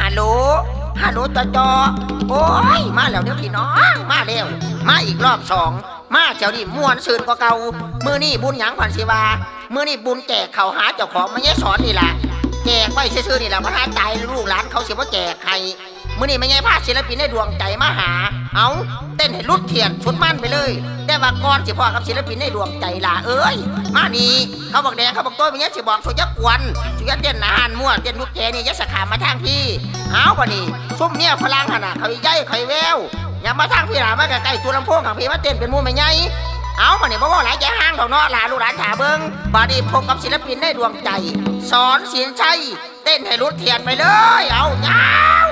ฮัลโหล ฮัลโหลจอจอโอ้ย มาแล้วเดี๋ยวพี่น้อง มาแล้วมาอีกรอบสอง มาเจ้านี่ม่วนซื่นกว่าเก่ามือนี่บุญหยังขวัญศิวามือนี่บุญแจกเขาหาเจ้าของไม่ใช่สอนนี่ล่ะแจกไว้ซื่อๆนี่แหละพระหาใจลูกหลานเขาสิว่าแจกให้มือนี่ไม่ใช่พาศิลปินในดวงใจมาหา เอาเต้นให้ลุดเทียนชุดมั่นไปเลยแต่ว่าก่อนสิพ่อกับศิลปินในดวงใจล่ะเอ้ย มานี่เขาบอกแดงเขาบอกต้ยไม่ใช่สิบอกสุยักวนสุยักเต้นนานมั่วเต้นลูกแกนี่ยัดสาขามาทางพี่ เอาปะนี่ซุ่มเนี่ยฝรั่งขนาดเขาใหญ่เขาแวว อย่ามาทางพี่หลามาใกล้ๆตัวลำโพงของพี่มาเต้นเป็นหมูไม่ใหญ่เอามาเนี่ยบ่ว่าหลายใจห้างดอกเนาะหลาลูกหลานถาเบิงบาดีพบกับศิลปินได้ดวงใจ สอนศิลชัย เต้นให้รุดเทียนไปเลย เอาเงา